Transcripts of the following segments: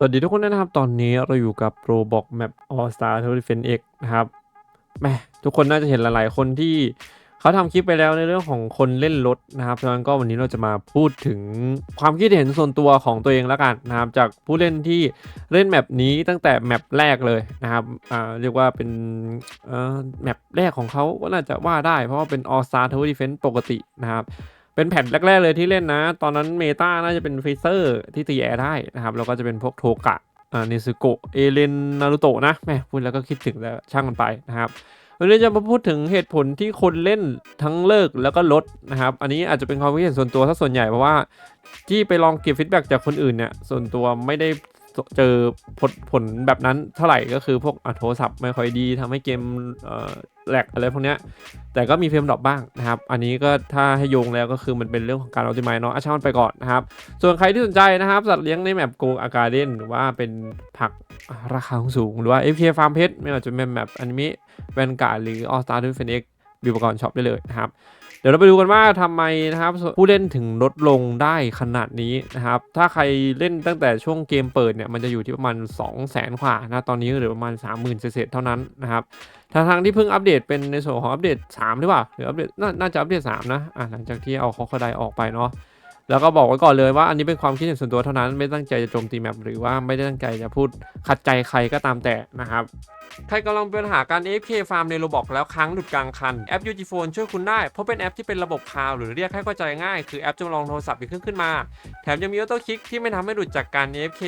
สวัสดีทุกคนด้วยนะครับ ตอนนี้เราอยู่กับ Roblox Map All Star t o u r i f e n X นะครับแมทุกคนน่าจะเห็นหลาย ๆ คนที่เขาทำคลิปไปแล้วในเรื่องของคนเล่นรถนะครับฉะนั้นก็วันนี้เราจะมาพูดถึงความคิดเห็นส่วนตัวของตัวเองแล้วกันนะครับจากผู้เล่นที่เล่นแมปนี้ตั้งแต่แมปแรกเลยนะครับอ่าเรียกว่าเป็นเอ่อแมปแรกของเขาก็น่าจะว่าได้ เพราะว่าเป็น All Star t o u r i f e n ปกตินะครับ เป็นแผ่นแรกๆเลยที่เล่นนะ ตอนนั้นเมตาน่าจะเป็นฟรีเซอร์ที่ตีแอร์ได้นะครับ แล้วก็จะเป็นพวกโทกะอ่านิซึโกะ เอเลน นารุโตะนะ แม่พูดแล้วก็คิดถึงแล้วช่างมันไปนะครับวันนี้จะมาพูดถึงเหตุผลที่คนเล่นทั้งเลิกแล้วก็ลดนะครับ อันนี้อาจจะเป็นความคิดเห็นส่วนตัวถ้าส่วนใหญ่เพราะว่าที่ไปลองเก็บฟีดแบ็กจากคนอื่นเนี่ยส่วนตัวไม่ได้ เจอผลผลแบบนั้นเท่าไหร่ก็คือพวกโทรศัพท์ไม่ค่อยดีทำให้เกมเอ่อแหลกอะไรพวกเนี้ยแต่ก็มีเฟรมดรอปบ้างนะครับ อันนี้ก็ถ้าให้โยงแล้วก็คือมันเป็นเรื่องของการอ p ติ m i z e เนาะอาช่างมันไปก่อนนะครับ ส่วนใครที่สนใจนะครับ สัตว์เลี้ยงในแมปโกอาการเดนหรือว่าเป็นผักราคาสูง หรือว่า FK Farm Pet ไม่ว่าจะเป็นแมปอนิเมะแวนการ์หรือ All Star 2 f e n X บิวปกรณ์ช็อปได้เลยนะครับ เดี๋ยวเราไปดูกันว่าทำไมนะครับผู้เล่นถึงลดลงได้ขนาดนี้นะครับ ถ้าใครเล่นตั้งแต่ช่วงเกมเปิดเนี่ยมันจะอยู่ที่ประมาณ 2 0 0 0 0 0กว่านะตอนนี้เหลือประมาณ 30,000 เศษเท่านั้นนะครับทางทางที่เพิ่งอัปเดตเป็นในส่วนของอัปเดต 3 หรือเปล่าหรืออัปเดตนาน่าจะอัปเดต3นะอะหลังจากที่เอาคอคไดออกไปเนาะ แล้วก็บอกไว้ก่อนเลยว่าอันนี้เป็นความคิดเห็นส่วนตัวเท่านั้นไม่ตั้งใจจะโจมตีแมปหรือว่าไม่ได้ตั้งใจจะพูดขัดใจใครก็ตามแต่นะครับ ใครกำลังเป็นปัญหาการ AFK Farm ในโรบอกแล้วค้างหลุดกลางคัน แอป UG Phone ช่วยคุณได้ เพราะเป็นแอปที่เป็นระบบคลาวหรือเรียกให้เข้าใจง่าย คือแอปจำลองโทรศัพท์อีกเครื่องขึ้นมา แถมยังมีออโต้คลิกที่ไม่ทำให้หลุดจากการ AFK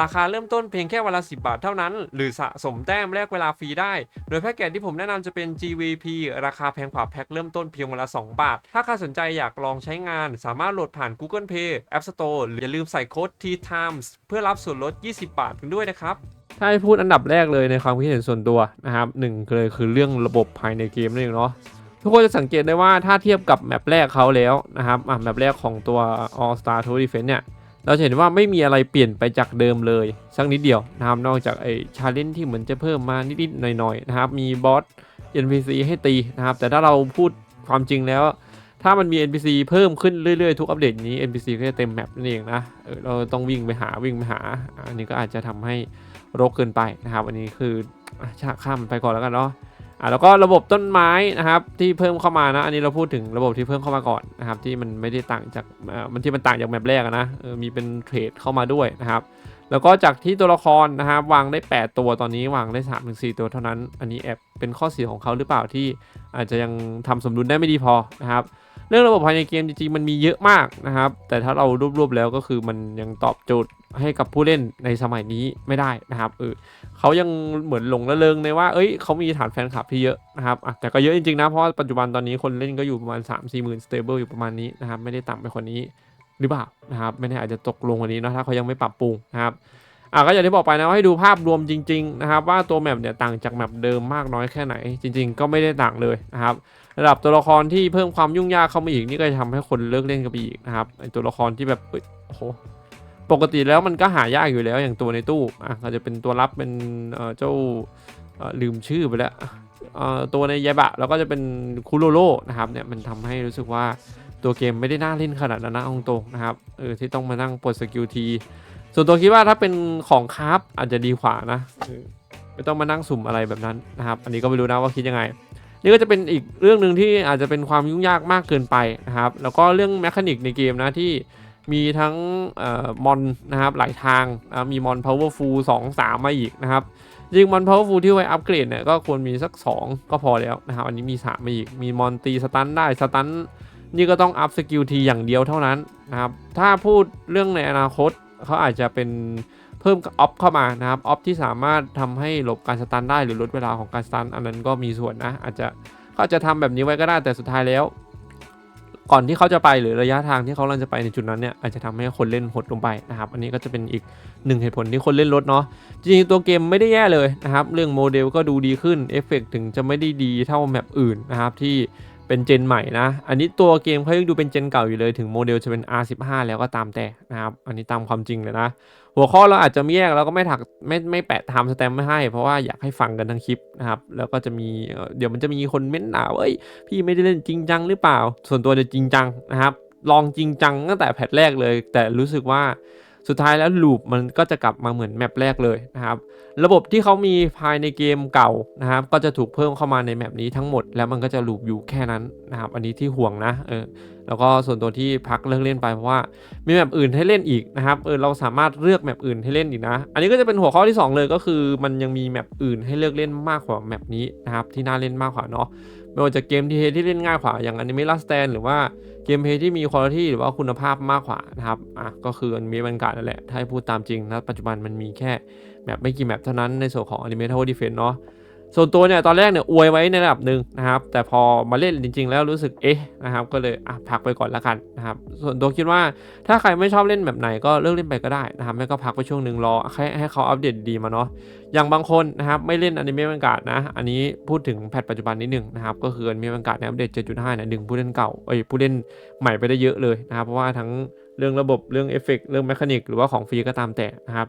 ราคาเริ่มต้นเพียงแค่วันละ 10 บาทเท่านั้น หรือสะสมแต้มแลกเวลาฟรีได้ โดยแพ็กเกจที่ผมแนะนำจะเป็น GVP ราคาแพงกว่าแพ็คเริ่มต้นเพียงวันละ 2 บาท ถ้าใครสนใจอยากลองใช้งาน สามารถโหลดผ่าน Google Play App Store หรืออย่าลืมใส่โค้ด T Times เพื่อรับส่วนลด 20 บาทกันด้วยนะครับ ถ้าให้พูดอันดับแรกเลยในความคิดเห็นส่วนตัวนะครับหนึ่งเลยคือเรื่องระบบภายในเกมนั่นเองเนาะทุกคนจะสังเกตได้ว่าถ้าเทียบกับแมปแรกเขาแล้วนะครับอะแมปแรกของตัว All Star Tour Defense เนี่ยเราจะเห็นว่าไม่มีอะไรเปลี่ยนไปจากเดิมเลยสักนิดเดียวนะครับนอกจากไอ้ชาเลนจ์ที่เหมือนจะเพิ่มมานิดๆหน่อยๆนะครับมีบอส NPC ให้ตีนะครับแต่ถ้าเราพูดความจริงแล้ว ถ้ามันมี NPC เพิ่มขึ้นเรื่อยๆ ทุกอัปเดตนี้ NPC ก็จะเต็มแมปนั่นเองนะเออเราต้องวิ่งไปหาวิ่งไปหา อันนี้ก็อาจจะทำให้รกเกินไปนะครับ อันนี้คืออะชาข้ามไปก่อนแล้วกันเนาะอะแล้วก็ระบบต้นไม้นะครับที่เพิ่มเข้ามานะ อันนี้เราพูดถึงระบบที่เพิ่มเข้ามาก่อนนะครับ ที่มันไม่ได้ต่างจากมันที่มันต่างจากแมปแรกนะมีเป็นเทรดเข้ามาด้วยนะครับแล้วก็จากที่ตัวละครนะครับวางได้ 8 ตัวตอนนี้วางได้ 3-4ถึง4ตัวเท่านั้น อันนี้แอบเป็นข้อเสียของเขาหรือเปล่าที่อาจจะยังทำสมดุลได้ไม่ดีพอนะครับ เรื่องระบบภายในเกมจริงๆมันมีเยอะมากนะครับ แต่ถ้าเรารวบๆแล้วก็คือมันยังตอบโจทย์ให้กับผู้เล่นในสมัยนี้ไม่ได้นะครับเออเขายังเหมือนหลงระเริงในว่า เอ้ยเขามีฐานแฟนคลับที่เยอะนะครับอะแต่ก็เยอะจริงๆนะ เพราะปัจจุบันตอนนี้คนเล่นก็อยู่ประมาณ 3 4หมื่น stable อยู่ประมาณนี้นะครับ ไม่ได้ต่ำไปกว่านี้หรือเปล่านะครับ ไม่แน่อาจจะตกลงกว่านี้เนะถ้าเขายังไม่ปรับปรุงนะครับ อะก็อย่างที่บอกไปนะว่าให้ดูภาพรวมจริง ๆ นะครับ ว่าตัวแมปเนี่ยต่างจากแมปเดิมมากน้อยแค่ไหน จริง ๆ ก็ไม่ได้ต่างเลยนะครับระดับตัวละครที่เพิ่มความยุ่งยากเข้ามาอีกนี่ก็จะทำให้คนเลิกเล่นกันไปอีกนะครับไอตัวละครที่แบบเอ้ยโอ้โหปกติแล้วมันก็หายากอยู่แล้วอย่างตัวในตู้อะก็จะเป็นตัวรับเป็นเอ่อเจ้าเอ่อลืมชื่อไปแล้วเอ่อตัวในยายบะแล้วก็จะเป็นคุโรโร่นะครับเนี่ยมันทำให้รู้สึกว่าตัวเกมไม่ได้น่าเล่นขนาดนั้นนะอาตรงนะครับเออที่ต้องมานั่งปลดสกิลที ส่วนตัวคิดว่าถ้าเป็นของคราฟอาจจะดีกว่านะไม่ต้องมานั่งสุ่มอะไรแบบนั้นนะครับ อันนี้ก็ไม่รู้นะว่าคิดยังไง นี่ก็จะเป็นอีกเรื่องหนึ่งที่อาจจะเป็นความยุ่งยากมากเกินไปนะครับ แล้วก็เรื่องแมคานิกในเกมนะที่มีทั้งอมอนนะครับหลายทางนะมีมอน powerful 2 3มาอีกนะครับจริงมอน powerful ที่ไว้อัปเกรดเนี่ยก็ควรมีสัก 2 ก็พอแล้วนะครับ อันนี้มี 3 มาอีก มีมอนตีสตันได้สตันนี่ก็ต้องอัพสกิลทีอย่างเดียวเท่านั้นนะครับ ถ้าพูดเรื่องในอนาคต เขาอาจจะเป็นเพิ่มออฟเข้ามานะครับออฟที่สามารถทำให้หลบการสตันได้หรือลดเวลาของการสตันอันนั้นก็มีส่วนนะ อาจจะเขาจะทำแบบนี้ไว้ก็ได้แต่สุดท้ายแล้ว ก่อนที่เขาจะไปหรือระยะทางที่เขาลังจะไปในจุดนั้นเนี่ยอาจจะทำให้คนเล่นหดลงไปนะครับ อันนี้ก็จะเป็นอีกหนึ่งเหตุผลที่คนเล่นลดเนาะจริงๆตัวเกมไม่ได้แย่เลยนะครับ เรื่องโมเดลก็ดูดีขึ้นเอฟเฟกถึงจะไม่ได้ดีเท่าแมปอื่นนะครับที่ เป็นเจนใหม่นะ อันนี้ตัวเกมเขายังดูเป็นเจนเก่าอยู่เลยถึงโมเดลจะเป็น R15 แล้วก็ตามแต่นะครับ อันนี้ตามความจริงเลยนะ หัวข้อเราอาจจะไม่แยกเราก็ไม่ถักไม่ไม่แปะไทม์สแตมไม่ให้ เพราะว่าอยากให้ฟังกันทั้งคลิปนะครับ แล้วก็จะมีเดี๋ยวมันจะมีคนเม้นหนาว่าเอ้ยพี่ไม่ได้เล่นจริงจังหรือเปล่า ส่วนตัวจะจริงจังนะครับ ลองจริงจังตั้งแต่แพทแรกเลย แต่รู้สึกว่า สุดท้ายแล้วลูปมันก็จะกลับมาเหมือนแมปแรกเลยนะครับ ระบบที่เขามีภายในเกมเก่านะครับ ก็จะถูกเพิ่มเข้ามาในแมปนี้ทั้งหมด แล้วมันก็จะลูปอยู่แค่นั้นนะครับ อันนี้ที่ห่วงนะเออแล้วก็ส่วนตัวที่พักเลิกเล่นไปเพราะว่ามีแมปอื่นให้เล่นอีกนะครับเออเราสามารถเลือกแมปอื่นให้เล่นอีกนะ อันนี้ก็จะเป็นหัวข้อที่ 2 เลยก็คือ มันยังมีแมปอื่นให้เลือกเล่นมากกว่าแมปนี้นะครับที่น่าเล่นมากกว่าเนาะไม่ว่าจะเกมที่ที่เล่นง่ายกว่าอย่างอนิเมะลัสแตนหรือว่า เกมเพลย์ที่มีคุณภาพหรือว่าคุณภาพมากกว่านะครับอะก็คืออนิเมะบันกาศนั่นแหละ ถ้าพูดตามจริงนะปัจจุบันมันมีแค่แมปไม่กี่แมปเท่านั้นในส่วนของอนิเมะทาวเวอร์ดีเฟนเนาะ ส่วนตัวเนี่ยตอนแรกเนี่ยอวยไว้ในระดับหนึ่งนะครับ แต่พอมาเล่นจริง ๆ แล้วรู้สึกเอ๊ะนะครับก็เลยอะพักไปก่อนละกันนะครับ ส่วนตัวคิดว่าถ้าใครไม่ชอบเล่นแบบไหนก็เลิกเล่นไปก็ได้นะครับไม่ก็พักไปช่วงหนึ่งรอให้ให้เขาอัปเดตดีมาเนาะอย่างบางคนนะครับไม่เล่นอนิเมะบรรยากาศนะ อันนี้พูดถึงแพทปัจจุบันนิดหนึ่งนะครับก็คืออนิเมะบรรยากาศในอัปเดต 7.5เนี่ยดึงผู้เล่นเก่าเอ้ยผู้เล่นใหม่ไปได้เยอะเลยนะครับเพราะว่าทั้ง รื่องระบบเรื่องเอฟเฟกต์เรื่องแมคานิกหรือว่าของฟรีก็ตามแต่นะครับ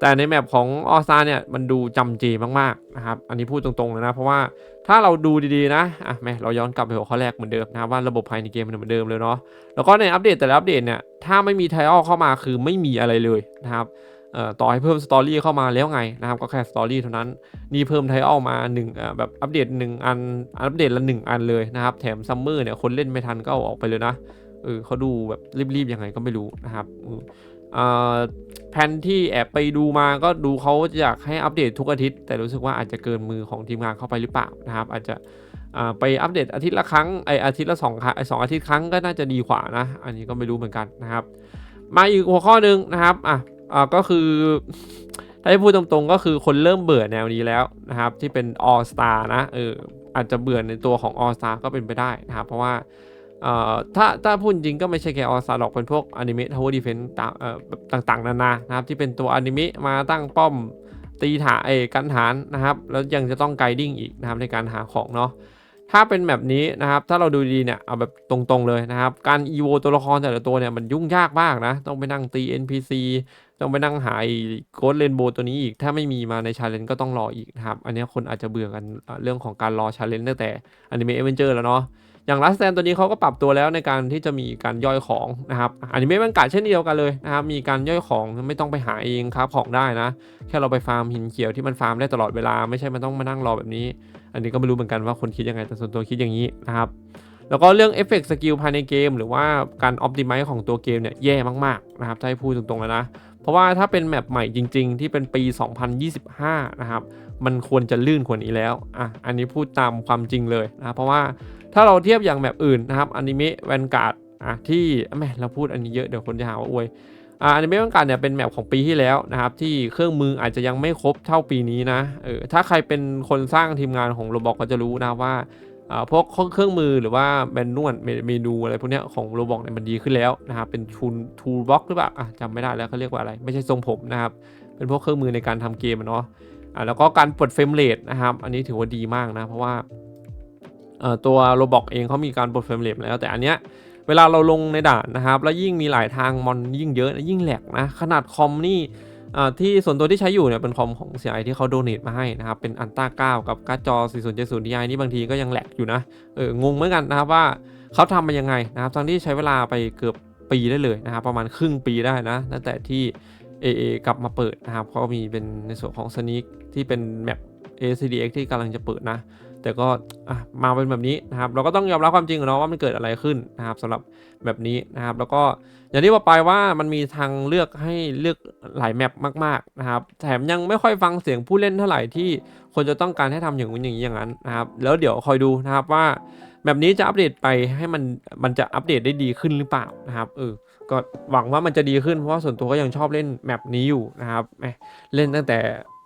แต่ในแมปของออซาเนี่ยมันดูจำเจมากๆนะครับ อันนี้พูดตรงๆเลยนะ เพราะว่าถ้าเราดูดีๆนะอะแม่เราย้อนกลับไปหัวข้อแรกเหมือนเดิมนะว่าระบบภายในเกมมันเหมือนเดิมเลยเนาะแล้วก็ในอัปเดตแต่ละอัปเดตเนี่ยถ้าไม่มีไทออลเข้ามาคือไม่มีอะไรเลยนะครับเอ่อต่อให้เพิ่มสตอรี่เข้ามาแล้วไงนะครับก็แค่สตอรี่เท่านั้น นี่เพิ่มไทออลมา1อ่าแบบอัปเดต 1 อันอัปเดตละ 1 อันเลยนะครับ แถมซัมเมอร์เนี่ยคนเล่นไม่ทันก็เอาออกไปเลยนะ เออเขาดูแบบรีบๆยังไงก็ไม่รู้นะครับแผนที่แอบไปดูมาก็ดูเขาอยากให้อัปเดตทุกอาทิตย์ แต่รู้สึกว่าอาจจะเกินมือของทีมงานเข้าไปหรือเปล่านะครับ อาจจะไปอัปเดตอาทิตย์ละครั้งไออาทิตย์ละสองครั้งไอสองอาทิตย์ครั้งก็น่าจะดีกว่านะ อันนี้ก็ไม่รู้เหมือนกันนะครับ มาอีกหัวข้อหนึ่งนะครับอะอ่าก็คือถ้าให้พูดตรงๆก็คือคนเริ่มเบื่อแนวนี้แล้วนะครับ ที่เป็น All Star นะเอออาจจะเบื่อในตัวของ All Star ก็เป็นไปได้นะครับ เพราะว่า ถ้าถ้าพูดจริงก็ไม่ใช่แค่ออสตาหรอกเป็นพวกอนิเมะทาวเวอร์ดีเฟนต์ต่างๆ นานานะครับที่เป็นตัวอนิเมะมาตั้งป้อมตีฐานเอกันฐานนะครับ แล้วยังจะต้องไกดิ้งอีกนะครับในการหาของเนาะถ้าเป็นแบบนี้นะครับ ถ้าเราดูดีเนี่ยเอาแบบตรงๆเลยนะครับ การอีโวตัวละครแต่ละตัวเนี่ยมันยุ่งยากมากนะ ต้องไปนั่งตี NPC ต้องไปนั่งหาโกดเรนโบตัวนี้อีก ถ้าไม่มีมาในชาเลนจ์ก็ต้องรออีกนะครับ อันนี้คนอาจจะเบื่อกันเอ่อเรื่องของการรอชาเลนจ์ตั้งแต่อนิเมะเอเวนเจอร์แล้วเนาะ อย่างลัสแตนตัวนี้เขาก็ปรับตัวแล้วในการที่จะมีการย่อยของนะครับอันนี้ไม่บังกาเช่นเดียวกันเลยนะครับมีการย่อยของไม่ต้องไปหาเองครับของได้นะ แค่เราไปฟาร์มหินเขียวที่มันฟาร์มได้ตลอดเวลาไม่ใช่มันต้องมานั่งรอแบบนี้ อันนี้ก็ไม่รู้เหมือนกันว่าคนคิดยังไงแต่ส่วนตัวคิดอย่างนี้นะครับแล้วก็เรื่องเอฟเฟกต์สกิลภายในเกม หรือว่าการอ p ติไม e ของตัวเกมเนี่ยแย่มากๆนะครับถ้าให้พูดตรงๆแล้วนะ เพราะว่าถ้าเป็นแมปใหม่จริง ๆ ที่เป็นปี 2025 นะครับ มันควรจะลื่นกว่านี้แล้วอะอันนี้พูดตามความจริงเลยนะเพราะว่า ถ้าเราเทียบอย่างแมปอื่นนะครับอนิเมะแวนการ์ดอะที่แม่เราพูดอันนี้เยอะเดี๋ยวคนจะหาว่าอวยอ่าอนิเมะแวนการ์ดเนี่ยเป็นแมปของปีที่แล้วนะครับที่เครื่องมืออาจจะยังไม่ครบเท่าปีนี้นะเออถ้าใครเป็นคนสร้างทีมงานของโรบอกก็จะรู้นะว่าอ่าพวกเครื่องมือหรือว่าแมนนวลเมนูอะไรพวกเนี้ยของโรบอกเนี่ยมันดีขึ้นแล้วนะครับเป็นทูลทูลบ็อกหรือเปล่าอะจำไม่ได้แล้วเขาเรียกว่าอะไร ไม่ใช่ทรงผมนะครับเป็นพวกเครื่องมือในการทำเกมเนาะอ่าแล้วก็การปลดเฟรมเรทนะครับอันนี้ถือว่าดีมากนะเพราะว่า ตัวโรบอกเองเขามีการปลดเฟรมเรทแล้ว แต่อันเนี้ยเวลาเราลงในด่านนะครับ แล้วยิ่งมีหลายทางมอนยิ่งเยอะยิ่งแหลกนะขนาดคอมนี่ที่ส่วนตัวที่ใช้อยู่เนี่ยเป็นคอมของ CI ที่เขาโดเน a มาให้นะครับ เป็นอันต้า9กับการ์ดจอ 4070 Ti นี่บางทีก็ยังแหลกอยู่นะเอองงเหมือนกันนะครับว่าเขาทำมายังไงนะครับทั้งที่ใช้เวลาไปเกือบปีได้เลยนะครับ ประมาณครึ่งปีได้นะตั้งแต่ที่ AA กลับมาเปิดนะครับเขามีเป็นในส่วนของ Sneak ที่เป็นแมป ACDX ที่กำลังจะเปิดนะ แต่ก็มาเป็นแบบนี้นะครับ เราก็ต้องยอมรับความจริงเนาะว่ามันเกิดอะไรขึ้นนะครับสำหรับแบบนี้นะครับ แล้วก็อย่างที่บอกไปว่ามันมีทางเลือกให้เลือกหลายแมปมากๆนะครับ แถมยังไม่ค่อยฟังเสียงผู้เล่นเท่าไหร่ที่คนจะต้องการให้ทำอย่างนู้นอย่างนี้อย่างนั้นนะครับ แล้วเดี๋ยวคอยดูนะครับว่าแบบนี้จะอัปเดตไปให้มันมันจะอัปเดตได้ดีขึ้นหรือเปล่านะครับเออก็หวังว่ามันจะดีขึ้นเพราะว่าส่วนตัวก็ยังชอบเล่นแมปนี้อยู่นะครับเล่นตั้งแต่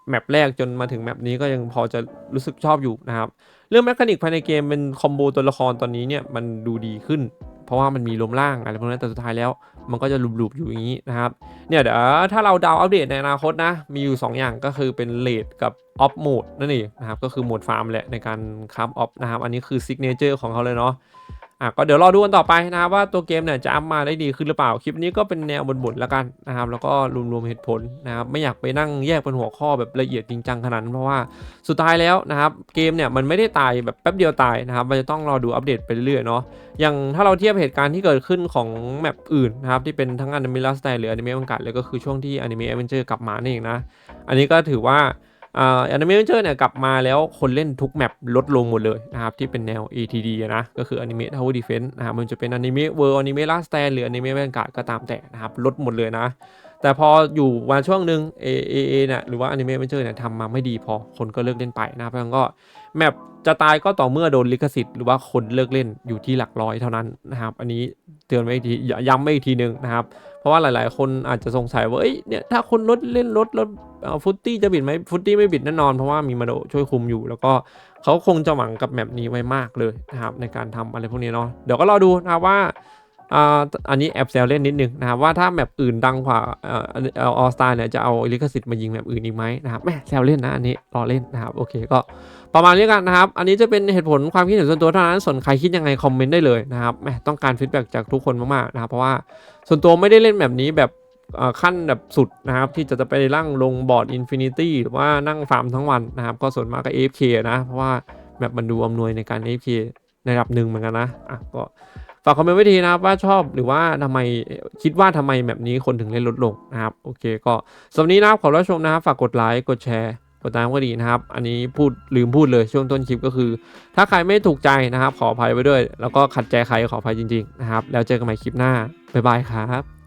แมปแรกจนมาถึงแมปนี้ก็ยังพอจะรู้สึกชอบอยู่นะครับเรื่องแมคานิกภายในเกมเป็นคอมโบตัวละครตอนนี้เนี่ยมันดูดีขึ้น เพราะว่ามันมีลมล่างอะไรพวกนั้นแต่สุดท้ายแล้ว มันก็จะลูบๆอยู่อย่างนี้นะครับเนี่ยเดี๋ยวถ้าเราดาวอัปเดตในอนาคตนะ มีอยู่ 2 อย่างก็คือเป็นเลดกับออฟโหมดนั่นเองนะครับก็คือโหมดฟาร์มแหละในการคับออฟนะครับอันนี้คือซิกเนเจอร์ของเขาเลยเนาะ อะก็เดี๋ยวรอดูกันต่อไปนะครับว่าตัวเกมเนี่ยจะอัพมาได้ดีขึ้นหรือเปล่าคลิปนี้ก็เป็นแนวบ่นๆแล้วกันนะครับแล้วก็รวมๆเหตุผลนะครับไม่อยากไปนั่งแยกเป็นหัวข้อแบบละเอียดจริงจังขนาดนั้นเพราะว่าสุดท้ายแล้วนะครับเกมเนี่ยมันไม่ได้ตายแบบแป๊บเดียวตายนะครับมันจะต้องรอดูอัปเดตไปเรื่อยๆเนาะอย่างถ้าเราเทียบเหตุการณ์ที่เกิดขึ้นของแมปอื่นนะครับที่เป็นทั้งอนิเมะลัสไตหรืออนิเมะบังกัดเลยก็คือช่วงที่อนิเมะเอเวนเจอร์กลับมานี่เองนะอันนี้ก็ถือว่า อ่าอนิเมะเวนเจอร์เนี่ยกลับมาแล้วคนเล่นทุกแมปลดลงหมดเลยนะครับ ที่เป็นแนว ATD นะ ก็คืออนิเมะ Tower Defense นะครับมันจะเป็นอนิเมะเวิร์อนิเมะลาสแตนหรืออนิเมะแวนการ์ดก็ตามแต่นะครับลดหมดเลยนะ แต่พออยู่วันช่วงหนึ่ง A A A เนี่ยหรือว่าอนิเมะเวนเจอร์เนี่ยทำมาไม่ดีพอคนก็เลิกเล่นไปนะครับแล้วก็แมปจะตายก็ต่อเมื่อโดนลิขสิทธิ์หรือว่าคนเลิกเล่นอยู่ที่หลักร้อยเท่านั้นนะครับ อันนี้เตือนไว้อีกทีย้ำไว้อีกทีหนึ่งนะครับ เพราะว่าหลาย ๆ คนอาจจะสงสัยว่าเอ้ยเนี่ยถ้าคนลดเล่นลดลดฟุตตี้จะบิดไหมฟุตตี้ไม่บิดแน่นอนเพราะว่ามีมาโดช่วยคุมอยู่ แล้วก็เขาคงจะหวังกับแมปนี้ไว้มากเลยนะครับในการทำอะไรพวกนี้เนาะเดี๋ยวก็รอดูนะว่า อันนี้แอบแซวเล่นนิดนึงนะครับว่าถ้าแมปอื่นดังกว่าออสตาเนี่ยจะเอาลิขสิทธิ์มายิงแมปอื่นอีกไหมนะครับแม่แซวเล่นนะอันนี้รอเล่นนะครับโอเคก็ประมาณนี้กันนะครับ อันนี้จะเป็นเหตุผลความคิดเห็นส่วนตัวเท่านั้นส่วนใครคิดยังไงคอมเมนต์ได้เลยนะครับแม่ต้องการฟีดแบ็กจากทุกคนมากๆนะครับเพราะว่าส่วนตัวไม่ได้เล่นแบบนี้แบบขั้นแบบสุดนะครับที่จะจะไปร่างลงบอร์ดอินฟินิตี้หรือว่านั่งฟาร์มทั้งวันนะครับก็ส่วนมากก็ AFK นะเพราะว่าแบบมันดูอำนวยในการ AFK ในระดับหนึ่งเหมือนกันนะอะก็ ฝากคอมเมนต์ไว้ทีนะครับว่าชอบหรือว่าทำไมคิดว่าทำไมแบบนี้คนถึงเล่นลดลงนะครับโอเคก็สำหรับนี้นะครับขอรับชมนะครับฝากกดไลค์กดแชร์กดตามก็ดีนะครับ อันนี้พูดลืมพูดเลยช่วงต้นคลิปก็คือ ถ้าใครไม่ถูกใจนะครับ ขออภัยไว้ด้วย แล้วก็ขัดใจใครขออภัยจริงๆนะครับ แล้วเจอกันใหม่คลิปหน้า บ๊ายบายครับ